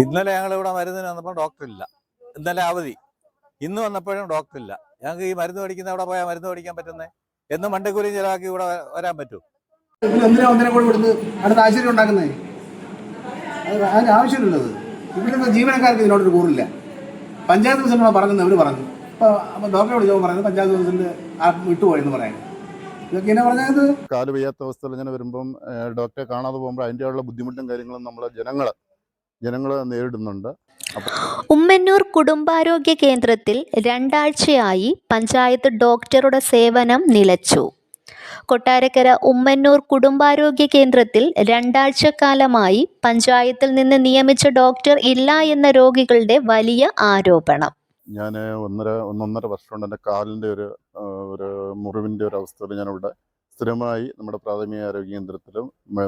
ഇന്നലെ ഞങ്ങൾ ഇവിടെ മരുന്നിന് വന്നപ്പോൾ ഡോക്ടർ ഇല്ല. ഇന്നലെ അവധി. ഇന്ന് വന്നപ്പോഴും ഡോക്ടർ ഇല്ല. ഞങ്ങൾക്ക് ഈ മരുന്ന് മേടിക്കുന്ന അവിടെ പോയാൽ മരുന്ന് മേടിക്കാൻ പറ്റുന്നേ? എന്ന് മണ്ടക്കൂലിയും ചിലവാക്കി ഇവിടെ വരാൻ പറ്റൂ. എന്തിനാ ഒന്നിനെ കൂടെ ഇവിടുന്ന് അടുത്ത ആശുപത്രി ഉണ്ടാക്കുന്നത് അത് അതിന് ആവശ്യമില്ലത് ഇവിടുത്തെ ജീവനക്കാർക്ക് ഇതിനോടൊരു കൂറില്ല. പഞ്ചായത്ത് പ്രസിഡന്റ് പറഞ്ഞെന്ന് അവർ പറഞ്ഞു. അപ്പോൾ അപ്പോൾ ഡോക്ടറെ വിളിച്ചപ്പോൾ പറയുന്നത് പഞ്ചായത്ത് പ്രസിഡന്റ് ആ വിട്ടുപോയെന്ന് പറയാൻ. ഇതൊക്കെ എന്നെ പറഞ്ഞത് കാൽ വയ്യാത്ത അവസ്ഥയിൽ ഇങ്ങനെ വരുമ്പം ഡോക്ടറെ കാണാതെ പോകുമ്പോൾ അതിന്റെയുള്ള ബുദ്ധിമുട്ടും കാര്യങ്ങളും നമ്മളെ ജനങ്ങൾ ജനങ്ങൾ നേരിടുന്നുണ്ട്. ഉമ്മന്നൂർ കുടുംബാരോഗ്യ കേന്ദ്രത്തിൽ രണ്ടാഴ്ചയായി പഞ്ചായത്ത് ഡോക്ടറുടെ സേവനം നിലച്ചു. കൊട്ടാരക്കര ഉമ്മന്നൂർ കുടുംബാരോഗ്യ കേന്ദ്രത്തിൽ രണ്ടാഴ്ചക്കാലമായി പഞ്ചായത്തിൽ നിന്ന് നിയമിച്ച ഡോക്ടർ ഇല്ല എന്ന രോഗികളുടെ വലിയ ആരോപണം. ഞാൻ ഒന്നര ഒന്നൊന്നര വർഷം കൊണ്ട് എന്റെ കാലിന്റെ ഒരു ഒരു മുറിവിന്റെ ഒരു അവസ്ഥയിൽ ഞാനിവിടെ സ്ഥിരമായി നമ്മുടെ പ്രാഥമിക ആരോഗ്യ കേന്ദ്രത്തിലും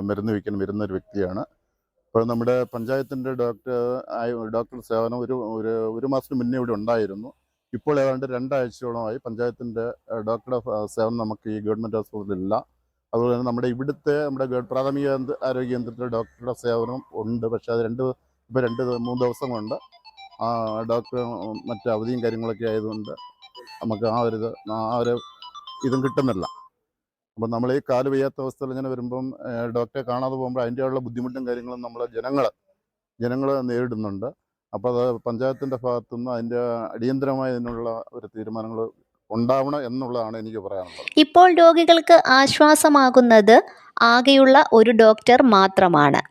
മരുന്ന് വയ്ക്കാൻ വരുന്ന ഒരു വ്യക്തിയാണ്. അപ്പോൾ നമ്മുടെ പഞ്ചായത്തിന്റെ ഡോക്ടർ ഡോക്ടർ സേവനം ഒരു ഒരു ഒരു മാസത്തിന് മുന്നേ ഇവിടെ ഉണ്ടായിരുന്നു. ഇപ്പോൾ ഏതാണ്ട് രണ്ടാഴ്ചയോളമായി പഞ്ചായത്തിന്റെ ഡോക്ടറുടെ സേവനം നമുക്ക് ഈ ഗവൺമെന്റ് ഹോസ്പിറ്റലിൽ ഇല്ല അതുപോലെ തന്നെ നമ്മുടെ ഇവിടുത്തെ നമ്മുടെ പ്രാഥമിക ആരോഗ്യ കേന്ദ്രത്തിലെ ഡോക്ടറുടെ സേവനം ഉണ്ട്. പക്ഷേ അത് രണ്ട് ഇപ്പോൾ രണ്ട് മൂന്ന് ദിവസം കൊണ്ട് ആ ഡോക്ടർ മറ്റ് അവധിയും കാര്യങ്ങളൊക്കെ ആയതുകൊണ്ട് നമുക്ക് ആ ഒരു ആ ഒരു ഇതും കിട്ടുന്നില്ല. അപ്പം നമ്മൾ ഈ കാൽ വയ്യാത്ത അവസ്ഥയിൽ ഇങ്ങനെ വരുമ്പം ഡോക്ടറെ കാണാതെ പോകുമ്പോൾ അതിന്റെയുള്ള ബുദ്ധിമുട്ടും കാര്യങ്ങളും നമ്മൾ ജനങ്ങൾ ജനങ്ങൾ നേരിടുന്നുണ്ട്. അപ്പോൾ അത് പഞ്ചായത്തിന്റെ ഭാഗത്തുനിന്ന് അതിന്റെ അടിയന്തരമായ ഇതിനുള്ള ഒരു തീരുമാനങ്ങൾ ഉണ്ടാവണം എന്നുള്ളതാണ് എനിക്ക് പറയാനുള്ളത്. ഇപ്പോൾ രോഗികൾക്ക് ആശ്വാസമാകുന്നത് ആകെയുള്ള ഒരു ഡോക്ടർ മാത്രമാണ്.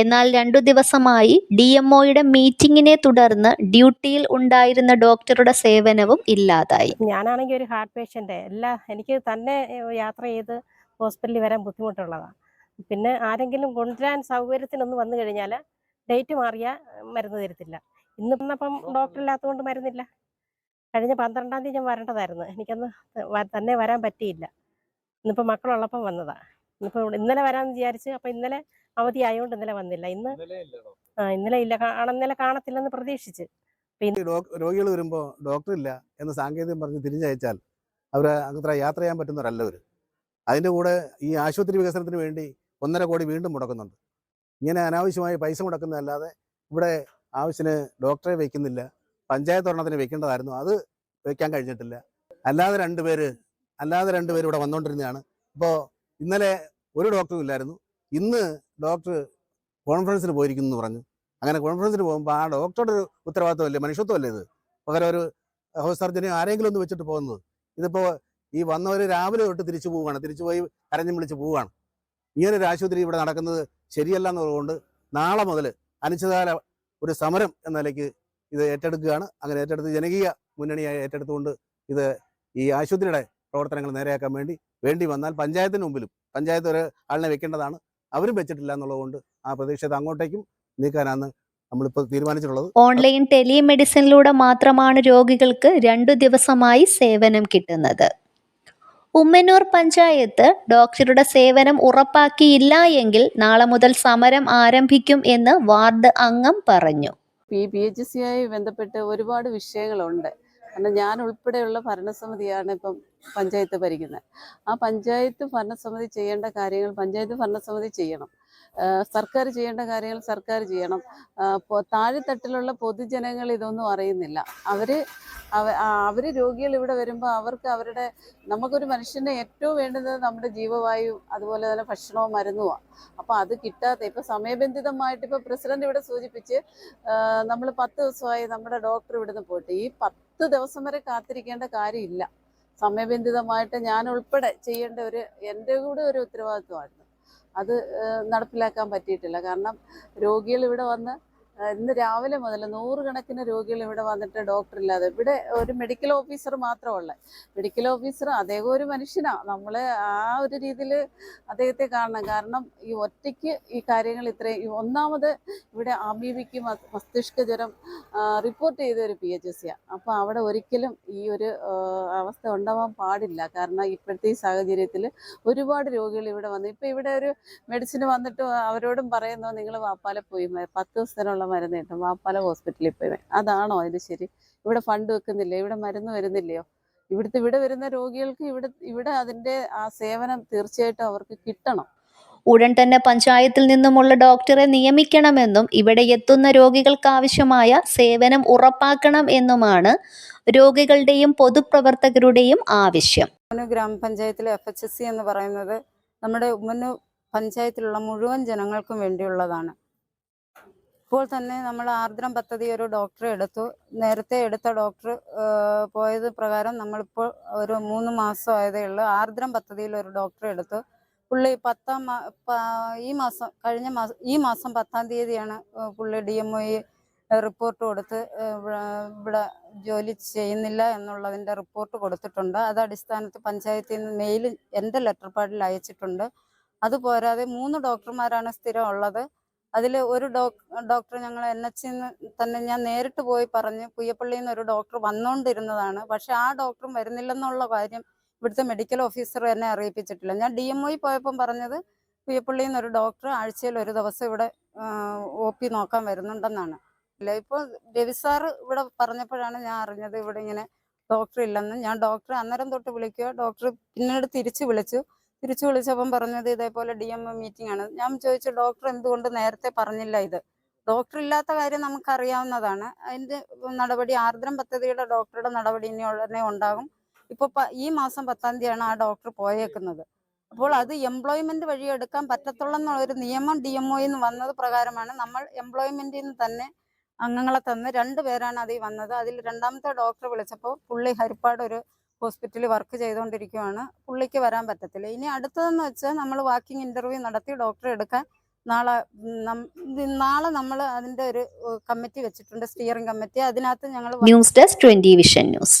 എന്നാൽ രണ്ടു ദിവസമായി ഡി എം ഒയുടെ മീറ്റിംഗിനെ തുടർന്ന് ഡ്യൂട്ടിയിൽ ഉണ്ടായിരുന്ന ഡോക്ടറുടെ സേവനവും ഇല്ലാതായി. ഞാനാണെങ്കിൽ ഒരു ഹാർട്ട് പേഷ്യന്റ്. എല്ലാ എനിക്ക് തന്നെ യാത്ര ചെയ്ത് ഹോസ്പിറ്റലിൽ വരാൻ ബുദ്ധിമുട്ടുള്ളതാണ് പിന്നെ ആരെങ്കിലും കൊണ്ടുവരാൻ സൗകര്യത്തിനൊന്ന് വന്നു കഴിഞ്ഞാൽ ഡേറ്റ് മാറിയാൽ മരുന്ന് തരത്തില്ല. ഇന്ന് വന്നപ്പം ഡോക്ടർ ഇല്ലാത്തതുകൊണ്ട് മരുന്നില്ല. കഴിഞ്ഞ പന്ത്രണ്ടാം തീയതി ഞാൻ വരേണ്ടതായിരുന്നു. എനിക്കന്ന് തന്നെ വരാൻ പറ്റിയില്ല. ഇന്നിപ്പോൾ മക്കളുള്ളപ്പം വന്നതാ. ഇന്നിപ്പോൾ ഇന്നലെ വരാമെന്ന് വിചാരിച്ച് അപ്പം ഇന്നലെ അവധി ആയതുകൊണ്ട് ഇന്നലെ വന്നില്ല. ഇന്ന് ആ ഇന്നലെ ഇല്ല. ഇന്നലെ കാണത്തില്ലെന്ന് പ്രതീക്ഷിച്ച്. രോഗികൾ വരുമ്പോൾ ഡോക്ടർ ഇല്ല എന്ന് സാങ്കേതികം പറഞ്ഞ് തിരിഞ്ഞയച്ചാൽ അവർ അത്ര യാത്ര ചെയ്യാൻ പറ്റുന്നവരല്ല അവർ അതിന്റെ കൂടെ ഈ ആശുപത്രി വികസനത്തിന് വേണ്ടി ഒന്നര കോടി വീണ്ടും മുടക്കുന്നുണ്ട്. ഇങ്ങനെ അനാവശ്യമായി പൈസ മുടക്കുന്നതല്ലാതെ ഇവിടെ ആവശ്യത്തിന് ഡോക്ടറെ വെക്കുന്നില്ല. പഞ്ചായത്ത് ഒരെണ്ണത്തിന് വെക്കേണ്ടതായിരുന്നു. അത് വെക്കാൻ കഴിഞ്ഞിട്ടില്ല. അല്ലാതെ രണ്ടുപേര് അല്ലാതെ രണ്ടുപേര് ഇവിടെ വന്നുകൊണ്ടിരുന്നതാണ് ഇപ്പോൾ ഇന്നലെ ഒരു ഡോക്ടറും ഇല്ലായിരുന്നു. ഇന്ന് ഡോക്ടർ കോൺഫറൻസിന് പോയിരിക്കുന്നു എന്ന് പറഞ്ഞു. അങ്ങനെ കോൺഫറൻസിന് പോകുമ്പോൾ ആ ഡോക്ടറുടെ ഒരു ഉത്തരവാദിത്വമല്ലേ? മനുഷ്യത്വമല്ലേ ഇത്? പകരം ഒരു ഹൗസ് സർജനെ ആരെങ്കിലും ഒന്ന് വെച്ചിട്ട് പോകുന്നത്. ഇതിപ്പോൾ ഈ വന്നവർ രാവിലെ തൊട്ട് തിരിച്ചു പോവുകയാണ്. തിരിച്ചു പോയി കരഞ്ഞും വിളിച്ച് പോവുകയാണ്. ഇങ്ങനെ ഒരു ആശുപത്രി ഇവിടെ നടക്കുന്നത് ശരിയല്ല എന്നുള്ളതുകൊണ്ട് നാളെ മുതൽ അനിശ്ചിതകാല ഒരു സമരം എന്ന നിലയ്ക്ക് ഇത് ഏറ്റെടുക്കുകയാണ്. അങ്ങനെ ഏറ്റെടുത്ത് ജനകീയ മുന്നണിയായി ഏറ്റെടുത്തുകൊണ്ട് ഇത് ഈ ആശുപത്രിയുടെ പ്രവർത്തനങ്ങൾ നേരെയാക്കാൻ വേണ്ടി വേണ്ടി വന്നാൽ പഞ്ചായത്തിന് മുമ്പിലും പഞ്ചായത്ത് ഒരു ആളിനെ വെക്കേണ്ടതാണ്. അവരും വെച്ചിട്ടില്ല എന്നുള്ളതുകൊണ്ട് ആ പ്രതീക്ഷത്തെ അങ്ങോട്ടേക്കും നീക്കാനാണ് നമ്മളിപ്പോൾ തീരുമാനിച്ചിട്ടുള്ളത്. ഓൺലൈൻ ടെലിമെഡിസിനിലൂടെ മാത്രമാണ് രോഗികൾക്ക് രണ്ടു ദിവസമായി സേവനം കിട്ടുന്നത്. ഉമ്മന്നൂർ പഞ്ചായത്ത് ഡോക്ടറുടെ സേവനം ഉറപ്പാക്കിയില്ല എങ്കിൽ നാളെ മുതൽ സമരം ആരംഭിക്കും എന്ന് വാർഡ് അംഗം പറഞ്ഞു. ഈ പി എച്ച് സിയായി ബന്ധപ്പെട്ട് ഒരുപാട് വിഷയങ്ങളുണ്ട്. കാരണം ഞാൻ ഉൾപ്പെടെയുള്ള ഭരണസമിതിയാണ് ഇപ്പം പഞ്ചായത്ത് ഭരിക്കുന്നത്. ആ പഞ്ചായത്ത് ഭരണസമിതി ചെയ്യേണ്ട കാര്യങ്ങൾ പഞ്ചായത്ത് ഭരണസമിതി ചെയ്യണം. സർക്കാർ ചെയ്യേണ്ട കാര്യങ്ങൾ സർക്കാർ ചെയ്യണം. താഴെത്തട്ടിലുള്ള പൊതുജനങ്ങൾ ഇതൊന്നും അറിയുന്നില്ല. അവർ അവർ രോഗികൾ ഇവിടെ വരുമ്പോൾ അവർക്ക് അവരുടെ നമുക്കൊരു മനുഷ്യന് ഏറ്റവും വേണ്ടുന്നത് നമ്മുടെ ജീവവായു അതുപോലെ തന്നെ ഭക്ഷണവും മരുന്നുമാണ് അപ്പോൾ അത് കിട്ടാതെ ഇപ്പോൾ സമയബന്ധിതമായിട്ട് ഇപ്പോൾ പ്രസിഡന്റ് ഇവിടെ സൂചിപ്പിച്ച് നമ്മൾ പത്ത് ദിവസമായി നമ്മുടെ ഡോക്ടർ ഇവിടുന്ന് പോയിട്ട് ഈ പത്ത് ദിവസം വരെ കാത്തിരിക്കേണ്ട കാര്യമില്ല. സമയബന്ധിതമായിട്ട് ഞാൻ ഉൾപ്പെടെ ചെയ്യേണ്ട ഒരു എന്റെ കൂടെ ഒരു ഉത്തരവാദിത്വമായിരുന്നു. അത് നടപ്പിലാക്കാൻ പറ്റിയിട്ടില്ല. കാരണം രോഗികൾ ഇവിടെ വന്ന് ഇന്ന് രാവിലെ മുതൽ നൂറുകണക്കിന് രോഗികൾ ഇവിടെ വന്നിട്ട് ഡോക്ടർ ഇല്ലാതെ ഇവിടെ ഒരു മെഡിക്കൽ ഓഫീസർ മാത്രമുള്ള മെഡിക്കൽ ഓഫീസർ അദ്ദേഹം ഒരു മനുഷ്യനാണ് നമ്മൾ ആ ഒരു രീതിയിൽ അദ്ദേഹത്തെ കാണണം. കാരണം ഈ ഒറ്റയ്ക്ക് ഈ കാര്യങ്ങൾ ഇത്രയും ഒന്നാമത് ഇവിടെ അമീബിക്ക് മസ്- മസ്തിഷ്ക ജ്വരം റിപ്പോർട്ട് ചെയ്ത ഒരു പി എച്ച് എസ് അപ്പോൾ അവിടെ ഒരിക്കലും ഈ ഒരു അവസ്ഥ ഉണ്ടാവാൻ പാടില്ല. കാരണം ഇപ്പോഴത്തെ ഈ സാഹചര്യത്തിൽ ഒരുപാട് രോഗികൾ ഇവിടെ വന്നു ഇപ്പോൾ ഇവിടെ ഒരു മെഡിസിൻ വന്നിട്ട് അവരോടും പറയുന്നു നിങ്ങൾ വാപ്പാലെ പോയി പത്ത് ദിവസത്തിനുള്ള മരുന്ന് കിട്ടും. വാപ്പാല ഹോസ്പിറ്റലിൽ പോയി അതാണോ അതിന് ശരി? ഇവിടെ ഫണ്ട് വെക്കുന്നില്ല? ഇവിടെ മരുന്ന് വരുന്നില്ലയോ? ഇവിടുത്തെ ഇവിടെ വരുന്ന രോഗികൾക്ക് ഇവിടെ ഇവിടെ അതിന്റെ ആ സേവനം തീർച്ചയായിട്ടും അവർക്ക് കിട്ടണം. ഉടൻ തന്നെ പഞ്ചായത്തിൽ നിന്നുമുള്ള ഡോക്ടറെ നിയമിക്കണമെന്നും ഇവിടെ എത്തുന്ന രോഗികൾക്ക് ആവശ്യമായ സേവനം ഉറപ്പാക്കണം എന്നുമാണ് രോഗികളുടെയും പൊതുപ്രവർത്തകരുടെയും ആവശ്യം. ഉമ്മനു ഗ്രാമപഞ്ചായത്തിലെ എഫ് എച്ച് എസ് സി എന്ന് പറയുന്നത് നമ്മുടെ ഉമ്മനു പഞ്ചായത്തിലുള്ള മുഴുവൻ ജനങ്ങൾക്കും വേണ്ടിയുള്ളതാണ്. ഇപ്പോൾ തന്നെ നമ്മൾ ആർദ്രം പദ്ധതി ഒരു ഡോക്ടറെ എടുത്തു. നേരത്തെ എടുത്ത ഡോക്ടർ പോയത് പ്രകാരം നമ്മളിപ്പോൾ ഒരു മൂന്ന് മാസം ആയതേ ഉള്ളൂ. ആർദ്രം പദ്ധതിയിൽ ഒരു ഡോക്ടറെ എടുത്തു. പുള്ളി പത്താം ഈ മാസം കഴിഞ്ഞ മാസം ഈ മാസം പത്താം തീയതിയാണ് പുള്ളി ഡി എം ഒ റിപ്പോർട്ട് കൊടുത്ത് ഇവിടെ- ഇവിടെ ജോലി ചെയ്യുന്നില്ല എന്നുള്ളതിന്റെ റിപ്പോർട്ട് കൊടുത്തിട്ടുണ്ട്. അത് അടിസ്ഥാനത്തിൽ പഞ്ചായത്തിൽ നിന്ന് മെയിൽ എന്റെ ലെറ്റർ പാഡിൽ അയച്ചിട്ടുണ്ട്. അതുപോരാതെ മൂന്ന് ഡോക്ടർമാരാണ് സ്ഥിരം ഉള്ളത് അതിൽ ഒരു ഡോക് ഡോക്ടർ ഞങ്ങൾ എൻ എച്ച് തന്നെ ഞാൻ നേരിട്ട് പോയി പറഞ്ഞ് പുയ്യപ്പള്ളിയിൽ നിന്ന് ഒരു ഡോക്ടർ വന്നുകൊണ്ടിരുന്നതാണ് പക്ഷെ ആ ഡോക്ടറും വരുന്നില്ലെന്നുള്ള കാര്യം ഇവിടുത്തെ മെഡിക്കൽ ഓഫീസർ എന്നെ അറിയിപ്പിച്ചിട്ടില്ല. ഞാൻ ഡി എം ഒയിൽ പോയപ്പം പറഞ്ഞത് പുയ്യപ്പള്ളിയിൽ നിന്ന് ഒരു ഡോക്ടർ ആഴ്ചയിൽ ഒരു ദിവസം ഇവിടെ ഒ പി നോക്കാൻ വരുന്നുണ്ടെന്നാണ്. ഇല്ല ഇപ്പോൾ രവി ഇവിടെ പറഞ്ഞപ്പോഴാണ് ഞാൻ അറിഞ്ഞത് ഇവിടെ ഇങ്ങനെ ഡോക്ടർ ഇല്ലെന്ന്. ഞാൻ ഡോക്ടറെ അന്നേരം തൊട്ട് വിളിക്കുക. ഡോക്ടർ പിന്നീട് തിരിച്ച് വിളിച്ചു. തിരിച്ചു വിളിച്ചപ്പം പറഞ്ഞത് ഇതേപോലെ ഡി എം മീറ്റിംഗ് ആണ്. ഞാൻ ചോദിച്ചു ഡോക്ടർ എന്തുകൊണ്ട് നേരത്തെ പറഞ്ഞില്ല ഇത്? ഡോക്ടർ ഇല്ലാത്ത കാര്യം നമുക്കറിയാവുന്നതാണ്. അതിന്റെ നടപടി ആർദ്രം പദ്ധതിയുടെ ഡോക്ടറുടെ നടപടി ഇനി ഉടനെ ഉണ്ടാകും. ഇപ്പൊ ഈ മാസം പത്താം തീയതിയാണ് ആ ഡോക്ടർ പോയേക്കുന്നത്. അപ്പോൾ അത് എംപ്ലോയ്മെന്റ് വഴി എടുക്കാൻ പറ്റത്തുള്ള ഒരു നിയമം ഡി എം ഒയിൽ നിന്ന് വന്നത് പ്രകാരമാണ്. നമ്മൾ എംപ്ലോയ്മെന്റിൽ നിന്ന് തന്നെ അംഗങ്ങളെ തന്ന് രണ്ട് പേരാണ് അതിൽ വന്നത്. അതിൽ രണ്ടാമത്തെ ഡോക്ടർ വിളിച്ചപ്പോൾ പുള്ളി ഹരിപ്പാട് ഒരു ഹോസ്പിറ്റലിൽ വർക്ക് ചെയ്തുകൊണ്ടിരിക്കുവാണ്. പുള്ളിക്ക് വരാൻ പറ്റത്തില്ല. ഇനി അടുത്തതെന്ന് വെച്ചാൽ നമ്മൾ വാക്കിംഗ് ഇന്റർവ്യൂ നടത്തി ഡോക്ടറെ എടുക്കാൻ നാളെ നാളെ നമ്മൾ അതിന്റെ ഒരു കമ്മിറ്റി വെച്ചിട്ടുണ്ട് സ്റ്റിയറിംഗ് കമ്മിറ്റി. അതിനകത്ത് ഞങ്ങൾ news desk Twenty Vision News.